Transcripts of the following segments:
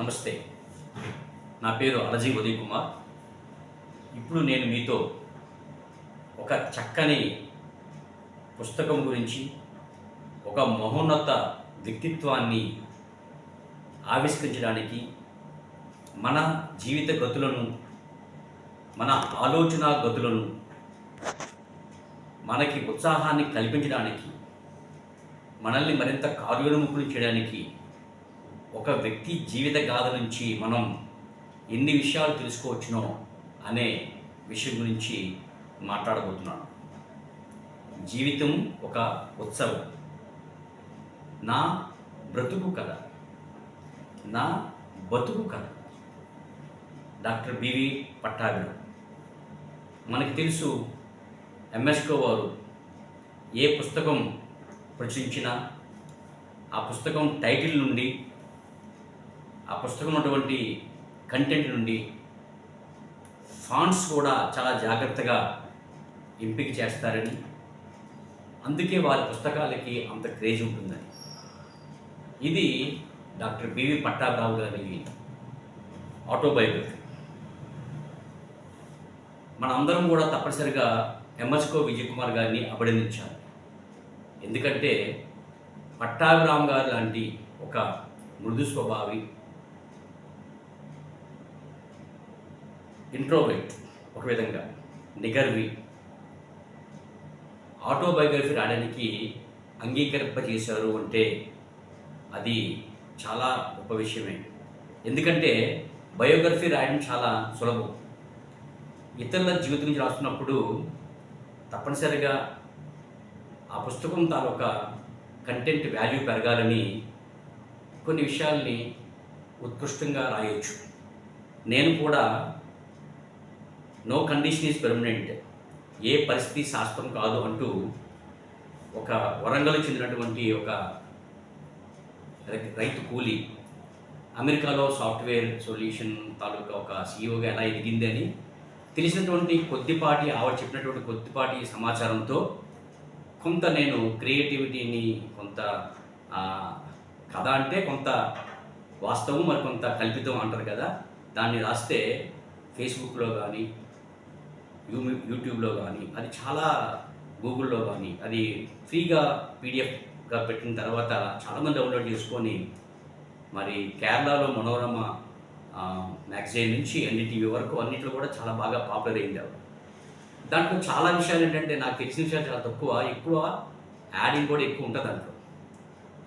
నమస్తే. నా పేరు అలజీ ఉదయ్ కుమార్ ఇప్పుడు నేను మీతో ఒక చక్కని పుస్తకం గురించి ఒక మహోన్నత వ్యక్తిత్వాన్ని ఆవిష్కరించడానికి మన జీవిత గతులను మన ఆలోచన గతులను మనకి ఉత్సాహాన్ని కల్పించడానికి మనల్ని మరింత కార్యోన్ముఖులు చేయడానికి ఒక వ్యక్తి జీవిత గాథ నుంచి మనం ఎన్ని విషయాలు తెలుసుకోవచ్చునో అనే విషయం గురించి మాట్లాడబోతున్నాను. జీవితం ఒక ఉత్సవం. నా బ్రతుకు కథ. నా బతుకు కథ. డాక్టర్ బివి పట్టాభిరావు మనకి తెలుసు ఎంఎస్కో వారు ఏ పుస్తకం ప్రచురించినా ఆ పుస్తకం టైటిల్ నుండి ఆ పుస్తకం ఉన్నటువంటి కంటెంట్ నుండి ఫాంట్స్ కూడా చాలా జాగ్రత్తగా ఎంపిక చేస్తారని. అందుకే వారి పుస్తకాలకి అంత క్రేజ్ ఉంటుందని. ఇది డాక్టర్ బివి పట్టాభిరావు గారి ఆటోబయోగ్రఫీ. మనందరం కూడా తప్పనిసరిగా ఎంఎస్కో విజయ్ కుమార్ గారిని అభినందించాలి. ఎందుకంటే పట్టాభిరామ్ గారు లాంటి ఒక మృదు స్వభావి ఇంట్రోవైట్ ఒక విధంగా. నిగర్వి. ఆటోబయోగ్రఫీ రాయడానికి అంగీకరింపజేశారు అంటే అది చాలా గొప్ప విషయమే. ఎందుకంటే బయోగ్రఫీ రాయడం చాలా సులభం. ఇతరుల జీవితం నుంచి రాస్తున్నప్పుడు తప్పనిసరిగా ఆ పుస్తకం తాలూక కంటెంట్ వాల్యూ పెరగాలని కొన్ని విషయాల్ని ఉత్కృష్టంగా రాయొచ్చు. నేను కూడా నో కండిషన్ ఈజ్ పెర్మనెంట్ ఏ పరిస్థితి శాస్త్రం కాదు అంటూ ఒక వరంగల్ చెందినటువంటి ఒక రైతు కూలి అమెరికాలో సాఫ్ట్వేర్ సొల్యూషన్ తాలూకా ఒక సీఈఓగా ఎలా ఎదిగింది అని తెలిసినటువంటి కొద్దిపాటి ఆవిడ చెప్పినటువంటి కొద్దిపాటి సమాచారంతో కొంత నేను క్రియేటివిటీని కొంత కథ అంటే కొంత వాస్తవం మరి కొంత కల్పితం అంటారు కదా. దాన్ని రాస్తే ఫేస్బుక్లో కానీ యూ యూట్యూబ్లో కానీ అది చాలా గూగుల్లో కానీ అది ఫ్రీగా పీడిఎఫ్గా పెట్టిన తర్వాత చాలామంది డౌన్లోడ్ చేసుకొని మరి కేరళలో మనోరమ మ్యాగజైన్ నుంచి ఎన్డీటీవీ వరకు అన్నింటిలో కూడా చాలా బాగా పాపులర్ అయింది ఆవిడ దాంట్లో చాలా విషయాలు ఏంటంటే నాకు తెలిసిన విషయాలు చాలా తక్కువ ఎక్కువ యాడింగ్ కూడా ఎక్కువ ఉంటుంది దాంట్లో.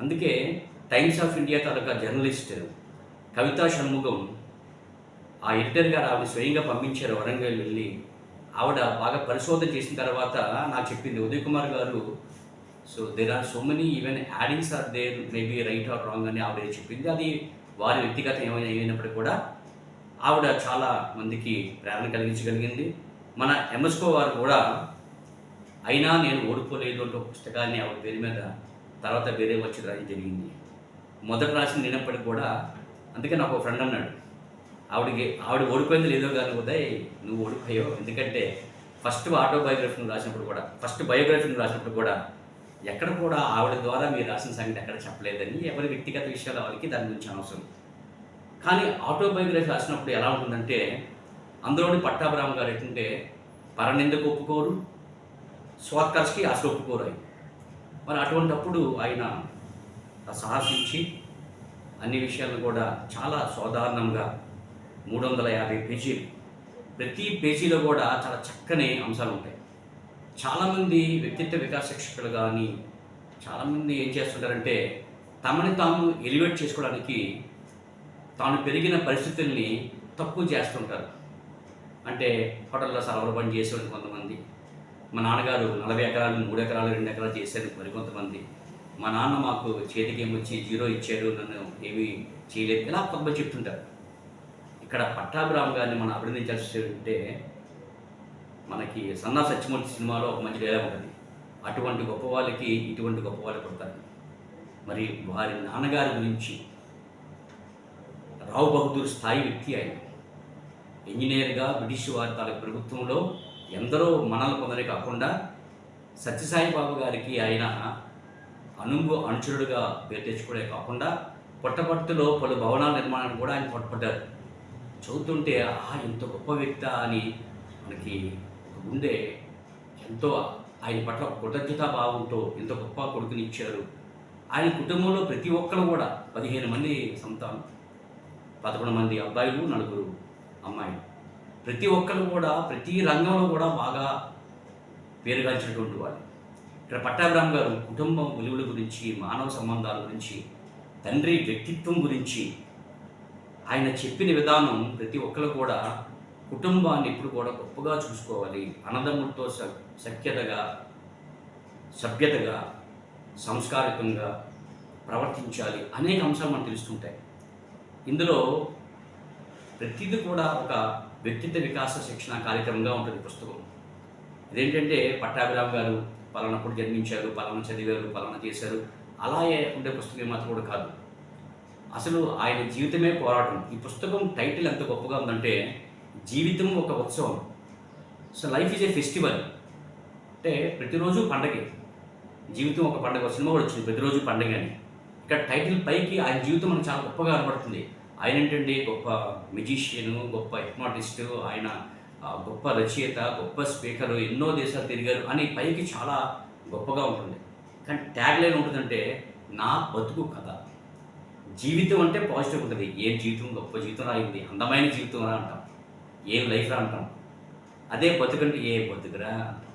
అందుకే టైమ్స్ ఆఫ్ ఇండియా తాలూకా జర్నలిస్ట్ కవితా షణ్ముఖం ఆ ఎడిటర్ గారు ఆవిడ స్వయంగా పంపించారు వరంగల్ వెళ్ళి ఆవిడ బాగా పరిశోధన చేసిన తర్వాత నాకు చెప్పింది ఉదయ్ కుమార్ గారు so there are so many even addings are there maybe right or wrong అని ఆవిడ చెప్పింది. అది వారి వ్యక్తిగత ఏమైనా అయినప్పటికీ కూడా ఆవిడ చాలా మందికి ప్రేరణ కలిగించగలిగింది. మన ఎంఎస్కో వారు కూడా అయినా నేను ఓడిపోలేదు అంటే పుస్తకాన్ని ఆవిడ పేరు మీద తర్వాత వేరే వచ్చి రాయడం జరిగింది. మొదట రాసిన నేనప్పటికి కూడా అందుకే నాకు ఒక ఫ్రెండ్ అన్నాడు ఆవిడకి ఆవిడ ఓడిపోయింది లేదో కానీ ఉదయ్ నువ్వు ఓడిపోయావు. ఎందుకంటే ఫస్ట్ ఆటోబయోగ్రఫీని రాసినప్పుడు కూడా ఫస్ట్ బయోగ్రఫీని రాసినప్పుడు కూడా ఎక్కడ కూడా ఆవిడ ద్వారా మీరు రాసిన సంగతి ఎక్కడ చెప్పలేదని ఎవరి వ్యక్తిగత విషయాలు వాళ్ళకి దాని గురించి అనవసరం. కానీ ఆటోబయోగ్రఫీ రాసినప్పుడు ఎలా ఉంటుందంటే అందులోని పట్టాభిరామ్ గారు ఏంటంటే పరనిందకు ఒప్పుకోరు స్వాత్కర్ష్కి అసలు ఒప్పుకోరు ఆయన. మరి అటువంటప్పుడు ఆయన సాహసించి అన్ని విషయాలను కూడా చాలా సాధారణంగా మూడు వందల యాభై పేజీలు. ప్రతి పేజీలో కూడా చాలా చక్కని అంశాలు ఉంటాయి చాలామంది వ్యక్తిత్వ వికాస శిక్షకులు కానీ చాలామంది ఏం చేస్తుంటారంటే తమని తాము ఎలివేట్ చేసుకోవడానికి తాను పెరిగిన పరిస్థితుల్ని తక్కువ చేస్తుంటారు. అంటే హోటల్లో సర్వర్ పని చేసేవాళ్ళు కొంతమంది మా నాన్నగారు నలభై ఎకరాలు మూడు ఎకరాలు రెండు ఎకరాలు చేశారు మరికొంతమంది మా నాన్న మాకు చేతికి ఏమొచ్చి జీరో ఇచ్చారు నన్ను ఏమీ చేయలేదు ఇలా కొంతమంది చెప్తుంటారు. ఇక్కడ పట్టాభిరామ్ గారిని మనం అభినందించాల్సి ఉంటే మనకి సన్నా సత్యమూర్తి సినిమాలో ఒక మంచి డైలాగ్ ఉంటుంది. అటువంటి గొప్ప వాళ్ళకి ఇటువంటి గొప్ప వాళ్ళు పుడతారు మరి వారి నాన్నగారి గురించి రావు బహదూర్ స్థాయి వ్యక్తి ఆయన. ఇంజనీర్గా బ్రిటిష్ వారి తాలూకు ప్రభుత్వంలో ఎందరో మనలు పొందనే కాకుండా సత్యసాయిబాబు గారికి ఆయన అనుంగు అనుచరుడుగా పేరు తెచ్చుకోవడే కాకుండా పుట్టపర్తిలో పలు భవనాల నిర్మాణాన్ని కూడా ఆయన పట్టుపడ్డారు చదువుతుంటే ఆహా ఇంత గొప్ప వ్యక్త అని మనకి ముందే ఎంతో ఆయన పట్ల కృతజ్ఞతాభావంతో ఇంత గొప్ప కొడుకుని ఇచ్చారు ఆయన కుటుంబంలో ప్రతి ఒక్కరు కూడా పదిహేను మంది సంతానం పదకొండు మంది అబ్బాయిలు నలుగురు అమ్మాయిలు. ప్రతి ఒక్కరు కూడా ప్రతి రంగంలో కూడా బాగా పేరుగాల్చినటువంటి వాళ్ళు. ఇక్కడ పట్టాభిరామ్ గారు కుటుంబం విలువల గురించి మానవ సంబంధాల గురించి తండ్రి వ్యక్తిత్వం గురించి ఆయన చెప్పిన విధానం ప్రతి ఒక్కరు కూడా కుటుంబాన్ని ఇప్పుడు కూడా గొప్పగా చూసుకోవాలి. అన్నదమ్ములతో సఖ్యతగా సభ్యతగా సంస్కారికంగా ప్రవర్తించాలి అనేక అంశాలు మనకు తెలుస్తుంటాయి. ఇందులో ప్రతిదీ కూడా ఒక వ్యక్తిత్వ వికాస శిక్షణ కార్యక్రమంగా ఉంటుంది పుస్తకం. ఇదేంటంటే పట్టాభిరామ్ గారు పలానప్పుడు జన్మించారు పలానా చదివారు పలానా చేశారు అలాగే ఉండే పుస్తకం మాత్రం కూడా కాదు. అసలు ఆయన జీవితమే పోరాటం. ఈ పుస్తకం టైటిల్ ఎంత గొప్పగా ఉందంటే జీవితం ఒక ఉత్సవం. So life is a festival. అంటే ప్రతిరోజు పండగే. జీవితం ఒక పండగ సినిమా కూడా వచ్చింది ప్రతిరోజు పండగ అని. ఇక్కడ టైటిల్ పైకి ఆయన జీవితం మనకు చాలా గొప్పగా కనబడుతుంది. ఆయన ఏంటంటే గొప్ప మ్యూజిషియను గొప్ప హిప్నాటిస్ట్ ఆయన ఆ, గొప్ప రచయిత గొప్ప స్పీకరు ఎన్నో దేశాలు తిరిగారు అని పైకి చాలా గొప్పగా ఉంటుంది. కానీ ట్యాగ్ లైన్ ఉంటుందంటే నా బతుకు కథ. జీవితం అంటే పాజిటివ్ ఉంటుంది. ఏం జీవితం గొప్ప జీవితం రాయింది అందమైన జీవితం రా అంటాం. ఏం లైఫ్ రా అంటాం. అదే బతుకు అంటే ఏ బతుకురా అంటాం.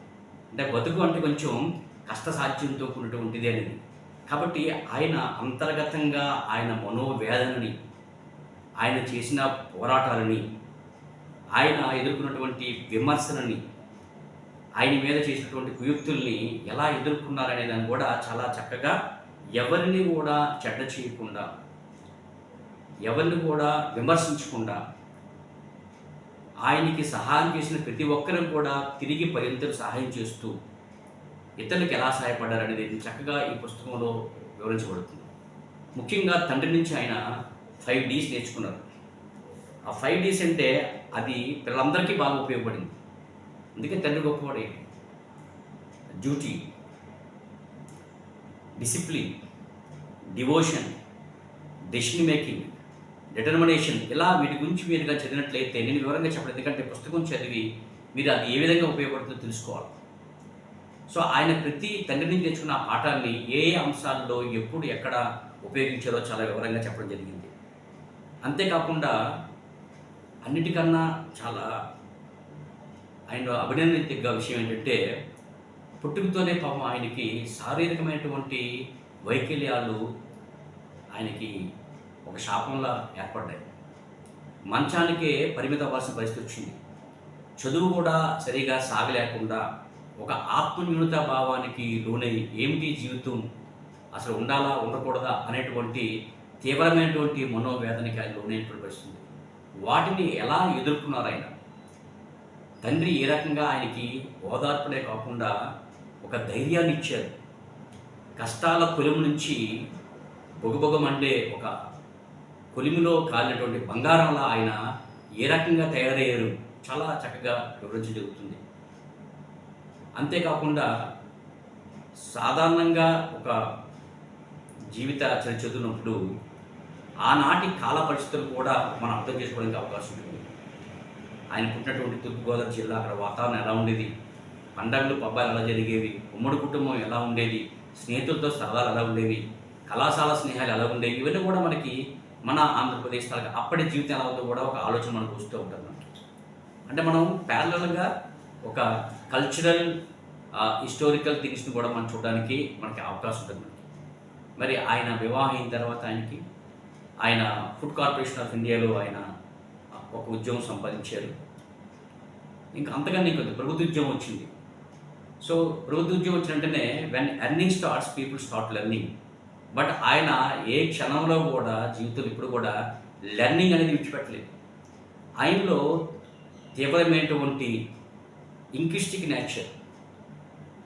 అంటే బతుకు అంటే కొంచెం కష్ట సాధ్యంతో కూడినటువంటిది అనేది. కాబట్టి ఆయన అంతర్గతంగా ఆయన మనోవేదనని ఆయన చేసిన పోరాటాలని ఆయన ఎదుర్కొన్నటువంటి విమర్శలని ఆయన మీద చేసినటువంటి కుయుక్తుల్ని ఎలా ఎదుర్కొన్నారనే దాన్ని కూడా చాలా చక్కగా ఎవరిని కూడా చెడ్డ చేయకుండా ఎవరిని కూడా విమర్శించకుండా ఆయనకి సహాయం చేసిన ప్రతి ఒక్కరూ కూడా తిరిగి పరింతలు సహాయం చేస్తూ ఇతరులకు ఎలా సహాయపడ్డారనేది చక్కగా ఈ పుస్తకంలో వివరించబడుతుంది. ముఖ్యంగా తండ్రి నుంచి ఆయన ఫైవ్ డీస్ నేర్చుకున్నారు. ఆ ఫైవ్ డీస్ అంటే అది పిల్లలందరికీ బాగా ఉపయోగపడింది. అందుకే తండ్రి గొప్పవాడే. Duty discipline devotion decision making determination ఇలా వీటి గురించి మీరుగా చదివినట్లయితే నేను వివరంగా చెప్పడం ఎందుకంటే పుస్తకం చదివి మీరు అది ఏ విధంగా ఉపయోగపడుతుందో తెలుసుకోవాలి. సో ఆయన ప్రతి తండ్రి నుంచి తెచ్చుకున్న పాఠాన్ని ఏ ఏ అంశాల్లో ఎప్పుడు ఎక్కడ ఉపయోగించారో చాలా వివరంగా చెప్పడం జరిగింది. అంతేకాకుండా అన్నిటికన్నా చాలా ఆయన అభినందించదగ్గ విషయం ఏంటంటే పుట్టుకతోనే పాపం ఆయనకి శారీరకమైనటువంటి వైకల్యాలు ఆయనకి ఒక శాపంలా ఏర్పడ్డాయి. మంచానికే పరిమిత అవ్వాల్సిన పరిస్థితి వచ్చింది చదువు కూడా సరిగా సాగలేకుండా ఒక ఆత్మన్యూనత భావానికి లోనై ఏమిటి జీవితం? అసలు ఉండాలా ఉండకూడదా అనేటువంటి తీవ్రమైనటువంటి మనోవేదనకి ఆయన లోనైనటువంటి పరిస్థితి వాటిని ఎలా ఎదుర్కొన్నారు ఆయన? తండ్రి ఏ రకంగా ఆయనకి ఓదార్పులే కాకుండా ఒక ధైర్యాన్ని ఇచ్చారు కష్టాల కొలుము నుంచి బొగబొగమండే ఒక పొలిమిలో కాలినటువంటి బంగారంలా ఆయన ఏ రకంగా తయారయ్యారు చాలా చక్కగా వివరించి జరుగుతుంది అంతేకాకుండా సాధారణంగా ఒక జీవిత చరిత్ర చదువున్నప్పుడు ఆనాటి కాల పరిస్థితులు కూడా మనం అర్థం చేసుకోవడానికి అవకాశం ఉంది ఆయన పుట్టినటువంటి తూర్పుగోదావరి జిల్లా అక్కడ వాతావరణం ఎలా ఉండేది? పండగలు పబ్బాలు ఎలా జరిగేవి? ఉమ్మడి కుటుంబం ఎలా ఉండేది? స్నేహితులతో సరదాలు ఎలా ఉండేవి? కళాశాల స్నేహాలు ఎలా ఉండేవి? ఇవన్నీ కూడా మనకి మన ఆంధ్రప్రదేశ్ తాలూకా అప్పటి జీవితం ఎలా ఉందో కూడా ఒక ఆలోచన మనకు వస్తూ ఉంటుంది అంటే మనం ప్యారలల్గా ఒక కల్చరల్ హిస్టారికల్ థింగ్స్ని కూడా మనం చూడడానికి మనకి అవకాశం ఉంటుంది మనకి. మరి ఆయన వివాహం అయిన తర్వాత ఆయనకి ఆయన ఫుడ్ కార్పొరేషన్ ఆఫ్ ఇండియాలో ఆయన ఒక ఉద్యోగం సంపాదించారు. ఇంకా అంతకన్నా ఇంకొంత ప్రభుత్వ ఉద్యోగం వచ్చింది. సో ప్రభుత్వ ఉద్యోగం వచ్చిన వెంటనే when earning starts people start learning but ఆయన ఏ క్షణంలో కూడా జీవితంలో ఇప్పుడు కూడా లెర్నింగ్ అనేది విడిచిపెట్టలేదు. ఆయనలో తీవ్రమైనటువంటి ఇంక్విస్టిక్ నేచర్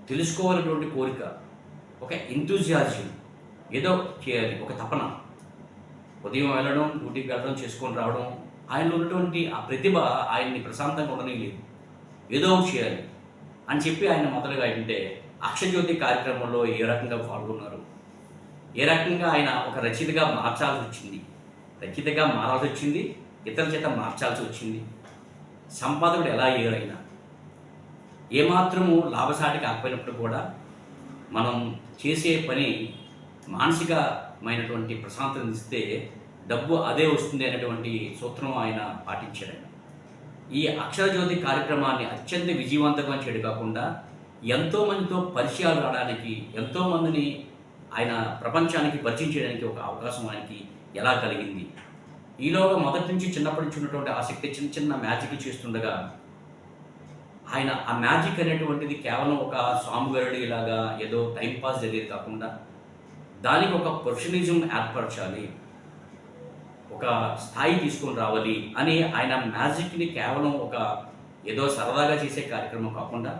తెలుసుకోవాలన్నటువంటి కోరిక ఒక ఇంతూజియాజం ఏదో చేయాలి ఒక తపన. ఉదయం వెళ్ళడం డ్యూటీకి వెళ్ళడం చేసుకొని రావడం ఆయనలో ఉన్నటువంటి ఆ ప్రతిభ ఆయన్ని ప్రశాంతంగా ఉండనీయలేదు. ఏదో ఒకటి చేయాలి అని చెప్పి ఆయన మొదలుగా అంటే అక్షజ్యోతి కార్యక్రమంలో ఏ రకంగా పాల్గొన్నారు? ఏ రకంగా ఆయన ఒక రచయితగా మార్చాల్సి వచ్చింది? రచయితగా మారాల్సి వచ్చింది ఇతరుల చేత మార్చాల్సి వచ్చింది. సంపాదకుడు ఎలా అయ్యారైనా ఏమాత్రము లాభసాటి కాకపోయినప్పుడు కూడా మనం చేసే పని మానసికమైనటువంటి ప్రశాంతతను ఇస్తే డబ్బు అదే వస్తుంది అనేటువంటి సూత్రం ఆయన పాటించాడు ఈ ఈ అక్షరజ్యోతి కార్యక్రమాన్ని అత్యంత విజయవంతంగా చేయడం కాకుండా ఎంతోమందితో పరిచయాలు రావడానికి ఎంతోమందిని ఆయన ప్రపంచానికి పరిచయం చేయడానికి ఒక అవకాశం ఆయనకి ఎలా కలిగింది? ఈలోగా మొదటి నుంచి చిన్నప్పటి నుంచి ఉన్నటువంటి ఆసక్తి చిన్న చిన్న మ్యాజిక్ చేస్తుండగా ఆయన ఆ మ్యాజిక్ అనేటువంటిది కేవలం ఒక స్వామిగారుడి ఇలాగా ఏదో టైంపాస్ జరిగేది కాకుండా దానికి ఒక ప్రొఫెషనలిజం ఏర్పరచాలి ఒక స్థాయి తీసుకొని రావాలి అని ఆయన మ్యాజిక్ని కేవలం ఒక ఏదో సరదాగా చేసే కార్యక్రమం కాకుండా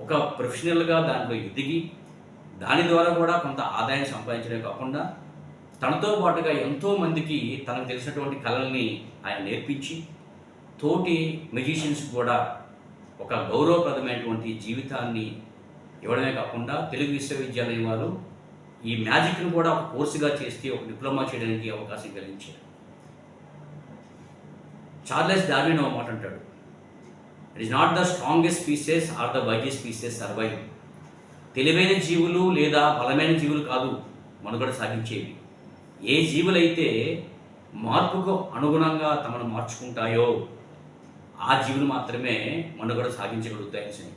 ఒక ప్రొఫెషనల్గా దాంట్లో ఎదిగి దాని ద్వారా కూడా కొంత ఆదాయం సంపాదించడమే కాకుండా తనతో పాటుగా ఎంతోమందికి తనకు తెలిసినటువంటి కళల్ని ఆయన నేర్పించి తోటి మెజిషియన్స్ కూడా ఒక గౌరవప్రదమైనటువంటి జీవితాన్ని ఇవ్వడమే కాకుండా తెలుగు విశ్వవిద్యాలయం వారు ఈ మ్యాజిక్ను కూడా ఒక కోర్సుగా చేస్తే ఒక డిప్లొమా చేయడానికి అవకాశం కలిగించారు. చార్లెస్ డార్విన్ ఒక మాట అంటాడు it is not the strongest species are the wisest species survive తెలివైన జీవులు లేదా బలమైన జీవులు కాదు మనుగడ సాగించేవి. ఏ జీవులైతే మార్పుకు అనుగుణంగా తమను మార్చుకుంటాయో ఆ జీవులు మాత్రమే మనుగడ సాగించగలుగుతాయని.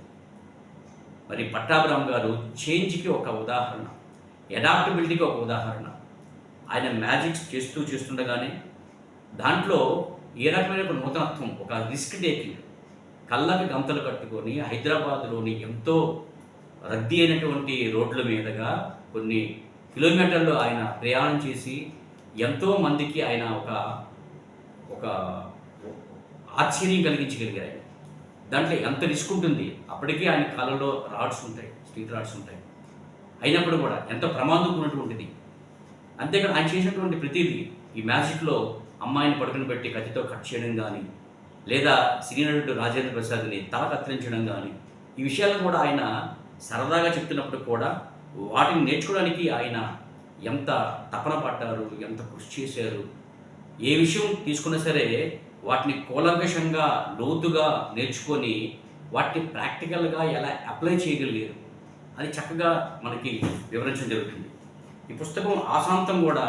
మరి పట్టాభిరామ్ గారు చేంజ్కి ఒక ఉదాహరణ అడాప్టబిలిటీకి ఒక ఉదాహరణ. ఆయన మ్యాజిక్స్ చేస్తూ చేస్తుండగానే దాంట్లో ఏ రకమైన ఒక నూతనత్వం ఒక రిస్క్ టేకింగ్ కళ్ళకి గంతలు కట్టుకొని హైదరాబాద్లోని ఎంతో రద్దీ అయినటువంటి రోడ్ల మీదుగా కొన్ని కిలోమీటర్లు ఆయన ప్రయాణం చేసి ఎంతో మందికి ఆయన ఒక ఒక ఆశ్చర్యం కలిగించగలిగారు దాంట్లో ఎంత రిస్క్ ఉంటుంది? అప్పటికే ఆయన కాలంలో రాడ్స్ ఉంటాయి స్ట్రీట్ రాడ్స్ ఉంటాయి. అయినప్పుడు కూడా ఎంత ప్రమాదం ఉన్నటువంటిది. అంతేకాదు ఆయన చేసినటువంటి ప్రతిదీ ఈ మ్యాజిక్లో అమ్మాయిని పడుకుని పెట్టి కత్తితో కట్ చేయడం కానీ లేదా శ్రీనటుడు రాజేంద్ర ప్రసాద్ని తల కత్తిరించడం కానీ ఈ విషయాలను కూడా ఆయన సరదాగా చెప్తున్నప్పుడు కూడా వాటిని నేర్చుకోవడానికి ఆయన ఎంత తపన పడ్డారు ఎంత కృషి చేశారు ఏ విషయం తీసుకున్నా సరే వాటిని కూలంకషంగా లోతుగా నేర్చుకొని వాటిని ప్రాక్టికల్గా ఎలా అప్లై చేయగలిగారు. అది చక్కగా మనకి వివరించడం జరుగుతుంది. ఈ పుస్తకం ఆశాంతం కూడా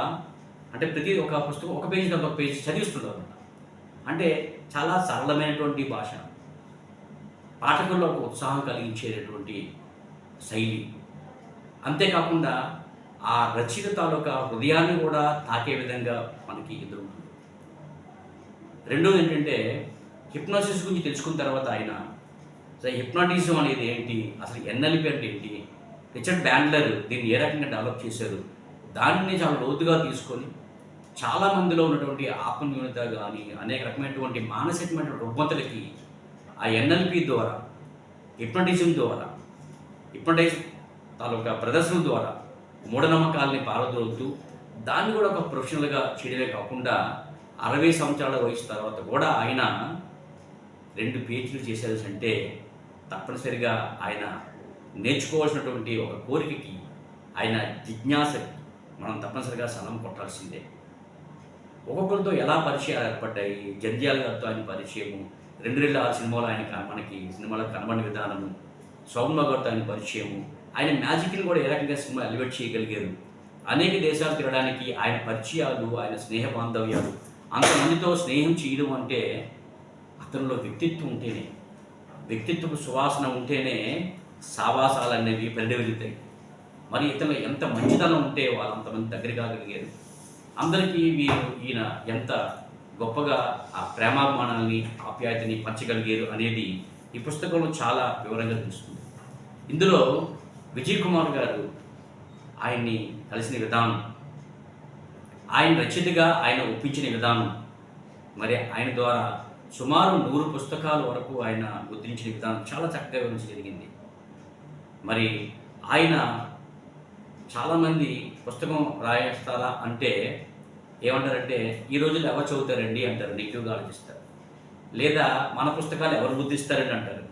అంటే ప్రతి ఒక పుస్తకం ఒక పేజీ ఒక పేజీ చదివిస్తుంది అనమాట అంటే చాలా సరళమైనటువంటి భాష. పాఠకుల్లో ఒక ఉత్సాహం కలిగించేటటువంటి శైలి. అంతేకాకుండా ఆ రచయిత తాలూకా హృదయాన్ని కూడా తాకే విధంగా మనకి ఎదురుంటుంది. రెండోది ఏంటంటే హిప్నోసిస్ గురించి తెలుసుకున్న తర్వాత ఆయన అసలు హిప్నాటిజం అనేది ఏంటి? అసలు ఎన్ఎల్పి అంటే ఏంటి? రిచర్డ్ బ్యాండ్లర్ దీన్ని ఏ రకంగా డెవలప్ చేశారు? దానిని చాలా లోతుగా తీసుకొని చాలా మందిలో ఉన్నటువంటి ఆత్మన్యూనత కానీ అనేక రకమైనటువంటి మానసికమైన రుగ్మతలకి ఆ ఎన్ఎల్పి ద్వారా హిప్నటిజం ద్వారా హిప్నటైజ్ తాలూకా ప్రదర్శన ద్వారా మూఢనమ్మకాలని పారదోలుతూ దాన్ని కూడా ఒక ప్రొఫెషనల్గా చేయడమే కాకుండా అరవై సంవత్సరాల వయసు తర్వాత కూడా ఆయన రెండు పేజీలు చేసేది అంటే తప్పనిసరిగా ఆయన నేర్చుకోవాల్సినటువంటి ఒక కోరికకి ఆయన జిజ్ఞాసకి మనం తప్పనిసరిగా సలం కొట్టాల్సిందే. ఒక్కొక్కరితో ఎలా పరిచయాలు ఏర్పడ్డాయి? జంధ్యాల గారితో ఆయన పరిచయము రెండు రెండు ఆరు సినిమాలు ఆయన మనకి సినిమాలో కనబడిన విధానము సౌమ్య గారితో ఆయన పరిచయము. ఆయన మ్యాజిక్ని కూడా ఏ రకంగా సినిమా ఎలివేట్ చేయగలిగారు? అనేక దేశాలు తిరగడానికి ఆయన పరిచయాలు ఆయన స్నేహ బాంధవ్యాలు. అంతమందితో స్నేహం చేయడం అంటే అతనిలో వ్యక్తిత్వం ఉంటేనే వ్యక్తిత్వపు సువాసన ఉంటేనే సావాసాలు అనేవి పరిడవిలుతాయి మరి ఇతను ఎంత మంచితనం ఉంటే వాళ్ళు అంతమంది దగ్గర కాగలిగారు అందరికీ వీరు ఈయన ఎంత గొప్పగా ఆ ప్రేమాభిమానాల్ని ఆప్యాయతని పంచగలిగారు అనేది ఈ పుస్తకంలో చాలా వివరంగా తెలుస్తుంది. ఇందులో విజయ్ కుమార్ గారు ఆయన్ని కలిసిన విధానం ఆయన రచయితగా ఆయన ఒప్పించిన విధానం మరి ఆయన ద్వారా సుమారు నూరు పుస్తకాల వరకు ఆయన ముద్రించిన విధానం చాలా చక్కగా వివరించ జరిగింది. మరి ఆయన చాలామంది పుస్తకం రాయిస్తారా అంటే ఏమంటారంటే ఈ రోజుల్లో ఎవరు చదువుతారండి? అంటారు నెగిటివ్గా ఆలోచిస్తారు. లేదా మన పుస్తకాలు ఎవరు ముద్రిస్తారని అంటారు.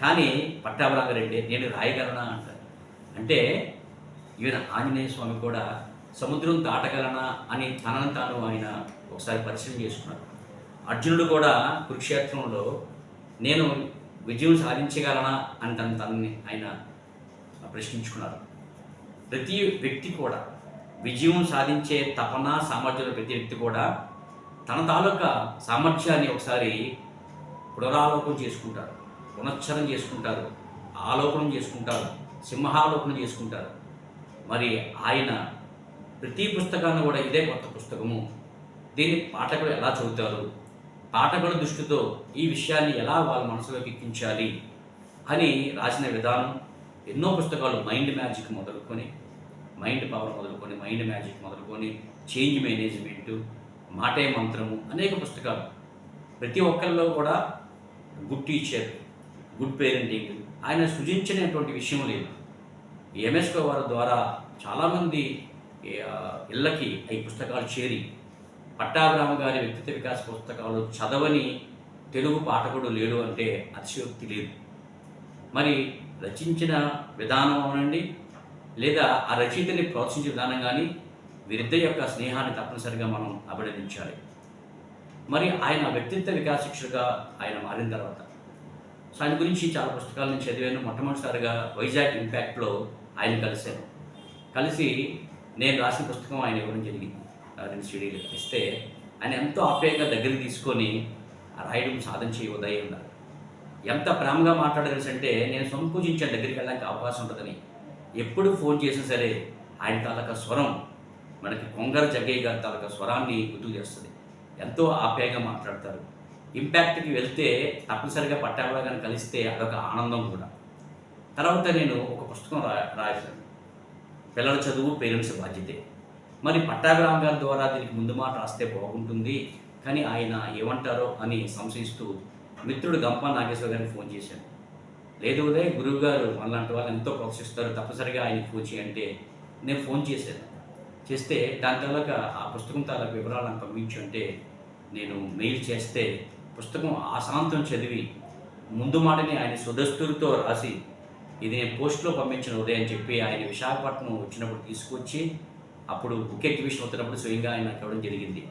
కానీ పట్టాభరంగారెడ్డి నేను రాయగలనా అంటారు. అంటే ఈయన ఆంజనేయ స్వామి కూడా సముద్రం దాటగలనా అని తనను తాను ఆయన ఒకసారి పరిశ్రమ చేసుకున్నారు అర్జునుడు కూడా కురుక్షేత్రంలో నేను విజయం సాధించగలనా అని తను తనని ఆయన ప్రశ్నించుకున్నారు. ప్రతి వ్యక్తి కూడా విజయం సాధించే తపన సామర్థ్యం ప్రతి వ్యక్తి కూడా తన తాలూకా సామర్థ్యాన్ని ఒకసారి పునరాలోకం చేసుకుంటారు. పునశ్చరం చేసుకుంటారు ఆలోకనం చేసుకుంటారు సింహాలోకనం చేసుకుంటారు. మరి ఆయన ప్రతి పుస్తకాన్ని కూడా ఇదే కొత్త పుస్తకము. దీన్ని పాఠకులు ఎలా చదువుతారు? పాఠకుల దృష్టితో ఈ విషయాన్ని ఎలా వాళ్ళ మనసులోకి ఎక్కించాలి అని రాసిన విధానం ఎన్నో పుస్తకాలు మైండ్ మ్యాజిక్ మొదలుకొని మైండ్ పవర్ మొదలుకొని మైండ్ మ్యాజిక్ మొదలుకొని చేంజ్ మేనేజ్మెంటు మాటే మంత్రము అనేక పుస్తకాలు. ప్రతి ఒక్కరిలో కూడా గుడ్ ఇచ్చారు. Good parenting. ఆయన సృజించినటువంటి విషయం లేదు. ఎంఎస్కో వారి ద్వారా చాలామంది ఇళ్ళకి ఈ పుస్తకాలు చేరి పట్టాభిరామ గారి వ్యక్తిత్వ వికాస పుస్తకాలు చదవని తెలుగు పాఠకుడు లేడు అంటే అతిశయోక్తి లేదు. మరి రచించిన విధానం అవునండి లేదా ఆ రచయితని ప్రోత్సహించే విధానం కానీ వీరిద్దరి యొక్క స్నేహాన్ని తప్పనిసరిగా మనం అభినందించాలి. మరి ఆయన వ్యక్తిత్వ వికాస శిక్షగా ఆయన మారిన తర్వాత సో ఆయన గురించి చాలా పుస్తకాలు నేను చదివాను. మొట్టమొదటిసారిగా వైజాగ్ ఇంపాక్ట్లో ఆయన కలిశాను. కలిసి నేను రాసిన పుస్తకం ఆయన ఇవ్వడం జరిగింది. రెండు సీడీలు ఇస్తే ఆయన ఎంతో ఆప్యాయంగా దగ్గర తీసుకొని రాయడం సాధన చేయ ఉదయం ఎంత ప్రేమగా మాట్లాడగలిసి అంటే నేను సంపూజించాను దగ్గరికి వెళ్ళడానికి అవకాశం ఉంటుందని ఎప్పుడు ఫోన్ చేసినా సరే ఆయన తాలూకా స్వరం మనకి కొంగర జగ్గయ్య గారి తాలూకా స్వరాన్ని గుర్తు చేస్తుంది. ఎంతో ఆప్యాయంగా మాట్లాడతారు. ఇంపాక్ట్కి వెళ్తే తప్పనిసరిగా పట్టాభా కానీ కలిస్తే అదొక ఆనందం కూడా. తర్వాత నేను ఒక పుస్తకం రా రాశాను. పిల్లల చదువు పేరెంట్స్ బాధ్యతే. మరి పట్టాభిరామ్ గారి ద్వారా దీనికి ముందు మాట రాస్తే బాగుంటుంది. కానీ ఆయన ఏమంటారో అని సంశయిస్తూ మిత్రుడు గంప నాగేశ్వర గారికి ఫోన్ చేశాను. లేదు ఉదయ్ గురువు గారు అలాంటి వాళ్ళు ఎంతో ప్రోత్సహిస్తారు. తప్పనిసరిగా ఆయనకి ఫోన్ చేయంటే నేను ఫోన్ చేశాను. చేస్తే దాని తాలూకా ఆ పుస్తకం తాలూకా వివరాలను పంపించు అంటే నేను మెయిల్ చేస్తే పుస్తకం అశాంతం చదివి ముందు మాటని ఆయన సుదస్తులతో రాసి ఇది నేను పోస్ట్లో పంపించిన ఉదయం చెప్పి ఆయన విశాఖపట్నం వచ్చినప్పుడు తీసుకొచ్చి అప్పుడు బుక్ ఎగ్జిబిషన్ అవుతున్నప్పుడు స్వయంగా ఆయన ఇవ్వడం జరిగింది.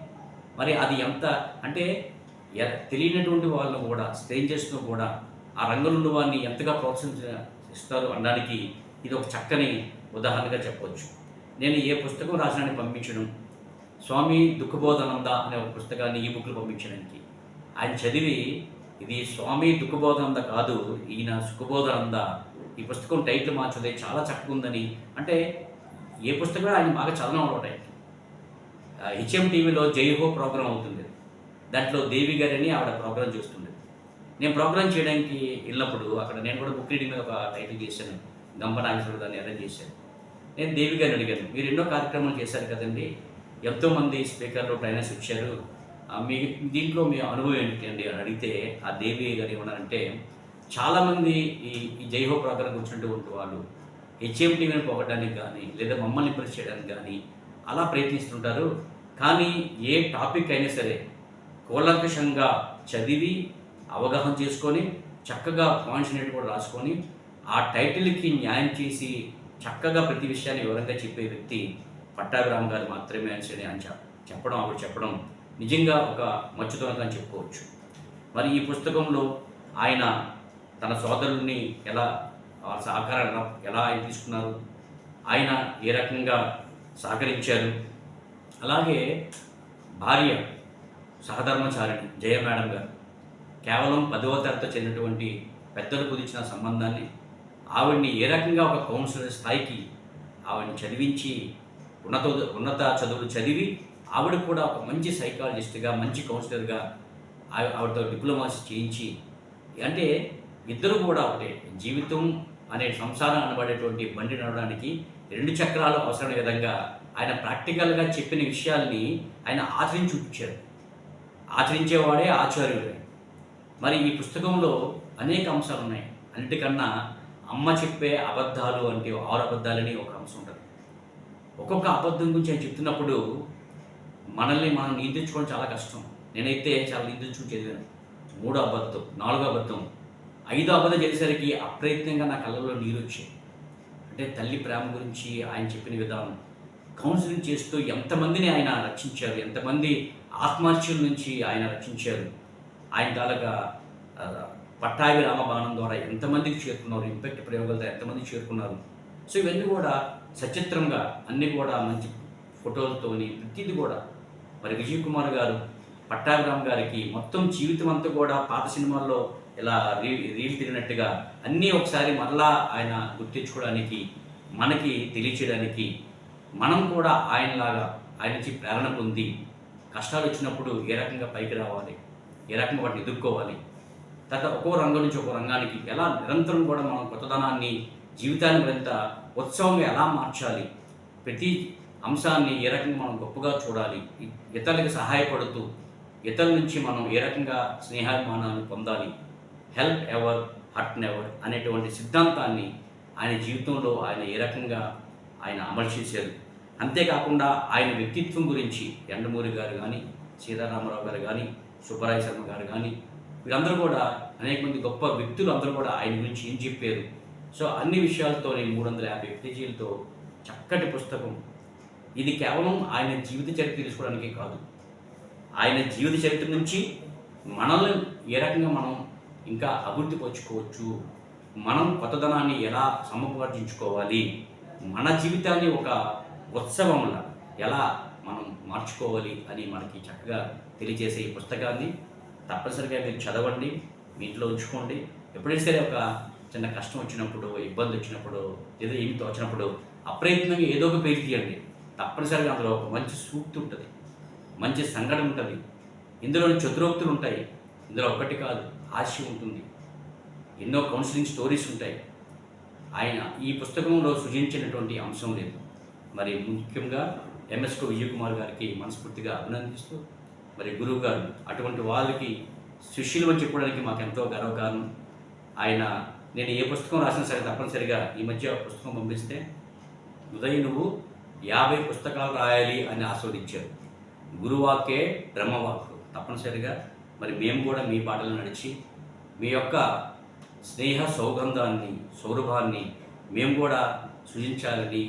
మరి అది ఎంత అంటే ఎ- తెలియనటువంటి వాళ్ళను కూడా స్ట్రేంజర్స్ను కూడా ఆ రంగంలో ఉన్న వారిని ఎంతగా ప్రోత్సహిస్తారు అనడానికి ఇది ఒక చక్కని ఉదాహరణగా చెప్పవచ్చు నేను ఏ పుస్తకం రాసినాన్ని పంపించడం స్వామి దుఃఖబోధనంద అనే ఒక పుస్తకాన్ని ఈ బుక్లు పంపించడానికి. ఆయన చదివి ఇది స్వామి దుఃఖబోధనంద కాదు ఈయన సుఖబోధనంద. ఈ పుస్తకం టైటిల్ మార్చదే చాలా చక్కగా ఉందని. అంటే ఏ పుస్తకం ఆయన బాగా చదవడం అలవాటు హెచ్ఎం టీవీలో జైహో ప్రోగ్రామ్ అవుతుంది. దాంట్లో దేవి గారిని ఆవిడ ప్రోగ్రామ్ చూస్తుంది. నేను ప్రోగ్రామ్ చేయడానికి వెళ్ళినప్పుడు అక్కడ నేను కూడా బుక్ రీడింగ్ మీద ఒక టైటిల్ చేశాను. గంప దాన్ని అరేంజ్ చేశాను. నేను దేవి గారిని అడిగాను మీరు ఎన్నో కార్యక్రమాలు చేశారు కదండి. ఎంతోమంది స్పీకర్లు ట్రైనర్స్ వచ్చారు మీ దీంట్లో మీ అనుభవం ఏంటి అండి? అని అడిగితే ఆ దేవి గారు ఏమన్నారంటే చాలామంది ఈ ఈ జైహో ప్రాకారం వచ్చినటువంటి వాళ్ళు హెచ్ఎంటీవీని పొగడానికి కానీ లేదా మమ్మల్ని ఇంప్రెస్ చేయడానికి కానీ అలా ప్రయత్నిస్తుంటారు. కానీ ఏ టాపిక్ అయినా సరే కూలంకషంగా చదివి అవగాహన చేసుకొని చక్కగా పాయింట్స్ అనేవి కూడా రాసుకొని ఆ టైటిల్కి న్యాయం చేసి చక్కగా ప్రతి విషయాన్ని వివరంగా చెప్పే వ్యక్తి పట్టాభిరామ్ గారు మాత్రమే అని అని చెప్పడం ఆవిడ చెప్పడం నిజంగా ఒక మచ్చుతనంగా చెప్పుకోవచ్చు. మరి ఈ పుస్తకంలో ఆయన తన సోదరుల్ని ఎలా ఆ సహకారం ఎలా ఎలా ఆయన తీసుకున్నారు? ఆయన ఏ రకంగా సహకరించారు? అలాగే భార్య సహధర్మచారిణి జయ మేడం గారు కేవలం పదవ తరగతి చెందినటువంటి పెద్దలు కుదించిన సంబంధాన్ని ఆవిడ్ని ఏ రకంగా ఒక కౌన్సిలర్ స్థాయికి ఆవిడని చదివించి ఉన్నత ఉన్నత చదువులు చదివి ఆవిడ కూడా ఒక మంచి సైకాలజిస్ట్గా మంచి కౌన్సిలర్గా ఆవిడతో డిప్లొమాస్ చేయించి అంటే ఇద్దరు కూడా ఒకటే. జీవితం అనే సంసారం అనబడేటువంటి బండి నడవడానికి రెండు చక్రాలు అవసరమైన విధంగా ఆయన ప్రాక్టికల్గా చెప్పిన విషయాల్ని ఆయన ఆచరించి చూపించారు. ఆచరించేవాడే ఆచార్యుడే. మరి ఈ పుస్తకంలో అనేక అంశాలు ఉన్నాయి. అన్నిటికన్నా అమ్మ చెప్పే అబద్ధాలు అంటే ఆరు అబద్ధాలని ఒక అంశం ఉంటుంది. ఒక్కొక్క అబద్ధం గురించి ఆయన చెప్తున్నప్పుడు మనల్ని మనం నిందించుకోవడం చాలా కష్టం. నేనైతే చాలా నిందించుకుని చదివాను. మూడో అబద్ధం నాలుగో అబద్ధం. ఐదో అబద్ధం చేసేసరికి అప్రయత్నంగా నా కళ్ళలో నీరు వచ్చాయి. అంటే తల్లి ప్రేమ గురించి ఆయన చెప్పిన విధానం. కౌన్సిలింగ్ చేస్తూ ఎంతమందిని ఆయన రక్షించారు? ఎంతమంది ఆత్మహత్యల నుంచి ఆయన రక్షించారు? ఆయన తాలూకా పట్టాభి రామబాణం ద్వారా ఎంతమందికి చేరుకున్నారు? ఇంపాక్ట్ ప్రయోగాలతో ఎంతమంది చేరుకున్నారు? సో ఇవన్నీ కూడా సచిత్రంగా అన్నీ కూడా మంచి ఫోటోలతోని ప్రతిదీ కూడా మరి విజయ్ కుమార్ గారు పట్టాభిరామ్ గారికి మొత్తం జీవితం అంతా కూడా పాత సినిమాల్లో ఇలా రీ రీల్ తిరిగినట్టుగా అన్నీ ఒకసారి మరలా ఆయన గుర్తించుకోవడానికి మనకి తెలియచేయడానికి మనం కూడా ఆయనలాగా ఆయన నుంచి ప్రేరణ పొంది కష్టాలు వచ్చినప్పుడు ఏ రకంగా పైకి రావాలి ఏ రకంగా వాటిని ఎదుర్కోవాలి తర్వాత ఒక్కో రంగం నుంచి ఒక్కో రంగానికి ఎలా నిరంతరం కూడా మనం కొత్తదనాన్ని జీవితాన్ని మరింత ఉత్సవంగా ఎలా మార్చాలి ప్రతి అంశాన్ని ఏ రకంగా మనం గొప్పగా చూడాలి ఇతరులకు సహాయపడుతూ ఇతరుల నుంచి మనం ఏ రకంగా స్నేహాభిమానాన్ని పొందాలి హెల్ప్ ఎవర్ హర్ట్ నెవర్ అనేటువంటి సిద్ధాంతాన్ని ఆయన జీవితంలో ఆయన ఏ రకంగా ఆయన అమలు చేశారు. అంతేకాకుండా ఆయన వ్యక్తిత్వం గురించి ఎండమూరి గారు కానీ సీతారామరావు గారు కానీ సుబ్బరాయ శర్మ గారు కానీ వీళ్ళందరూ కూడా అనేక మంది గొప్ప వ్యక్తులు అందరూ కూడా ఆయన గురించి ఏం చెప్పారు. సో అన్ని విషయాలతో మూడు వందల యాభై పేజీలతో చక్కటి పుస్తకం ఇది కేవలం ఆయన జీవిత చరిత్ర తెలుసుకోవడానికి కాదు. ఆయన జీవిత చరిత్ర నుంచి మనల్ని ఏ రకంగా మనం ఇంకా అభివృద్ధి పరుచుకోవచ్చు మనం కొత్తదనాన్ని ఎలా సమపర్చించుకోవాలి మన జీవితాన్ని ఒక ఉత్సవంలా ఎలా మనం మార్చుకోవాలి అని మనకి చక్కగా తెలియజేసే ఈ పుస్తకాన్ని తప్పనిసరిగా మీరు చదవండి మీ ఇంట్లో ఉంచుకోండి. ఎప్పుడైనా సరే ఒక చిన్న కష్టం వచ్చినప్పుడు ఇబ్బంది వచ్చినప్పుడు ఏదో ఏమి తోచినప్పుడు అప్రయత్నంగా ఏదో ఒక పేరు తీయండి. తప్పనిసరిగా అందులో ఒక మంచి సూక్తి ఉంటుంది. మంచి సంఘటన ఉంటుంది. ఇందులోని చతురోక్తులు ఉంటాయి. ఇందులో ఒకటి కాదు హాస్య ఉంటుంది. ఎన్నో కౌన్సిలింగ్ స్టోరీస్ ఉంటాయి. ఆయన ఈ పుస్తకంలో సృజించినటువంటి అంశం లేదు. మరి ముఖ్యంగా ఎంఎస్కో విజయకుమార్ గారికి మనస్ఫూర్తిగా అభినందిస్తూ మరి గురువు గారు అటువంటి వాళ్ళకి శిష్యులు చెప్పడానికి మాకు ఎంతో గర్వకారణం. ఆయన నేను ఏ పుస్తకం రాసినా సరే తప్పనిసరిగా ఈ మధ్య పుస్తకం పంపిస్తే ఉదయం నువ్వు యాభై పుస్తకాలు రాయాలి అని ఆస్వాదించారు. గురువాకే బ్రహ్మవాకు తప్పనిసరిగా మరి మేము కూడా మీ పాటలు నడిచి మీ యొక్క స్నేహ సౌగంధాన్ని సౌరభాన్ని మేము కూడా సృజించాలని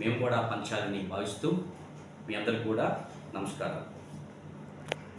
మేము కూడా పంచాలని భావిస్తూ మీ అందరికీ కూడా నమస్కారం